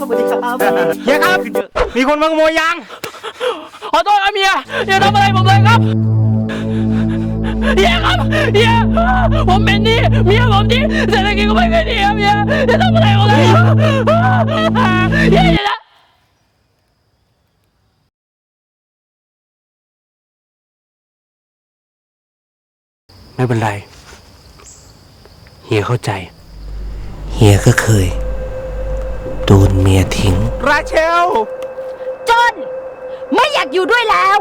สวัสดีครับเฮียครับ มีคนมาขโมยยาง ขอโทษครับเมียอย่าทำอะไรผมเลยครับเฮียครับเฮียผมเป็นหนี่เมียผมที่เศรษฐกิจก็ไม่ค่อยดีครับเฮียอย่าทำอะไรผมเลยเฮียอย่านะไม่เป็นไร เฮียเข้าใจ เฮียก็เคยโด นเมียทิ้ง ราเชล จน ไม่อยากอยู่ด้วยแล้ว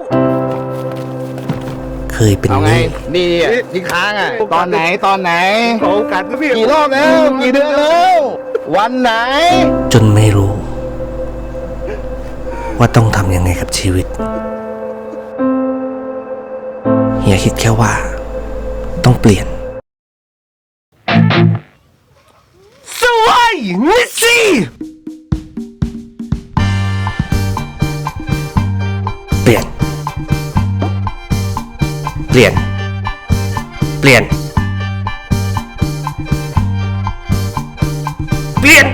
เคยเป็นเอาหไง นี้นี่อะนี่ค้างอะ ตอนไหน ตอนไหนโอกาสนะพี่กี่รอบแล้ว กี่เดือนแล้ว วันไหน จนไม่รู้ ว่าต้องทำยังไงกับชีวิต เฮียคิดแค่ว่า ต้องเปลี่ยน สวยนิส ลี่ยน เปลี่ยน เปลี่ยน เปลี่ยน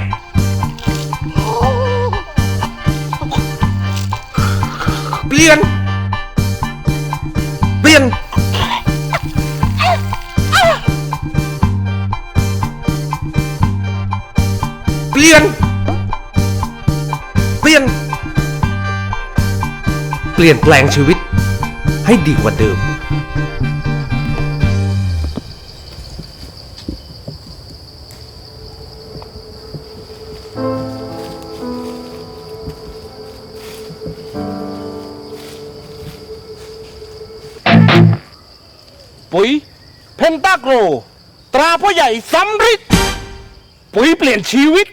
เปลี่ยน เปลี่ยน เปลี่ยน เปลี่ยน เปลี่ยนแปลงชีวิตให้ดีกว่าเดิม ปุ๋ยเพนตาโกรตราพ่อใหญ่สำริดปุ๋ยเปลี่ยนชีวิต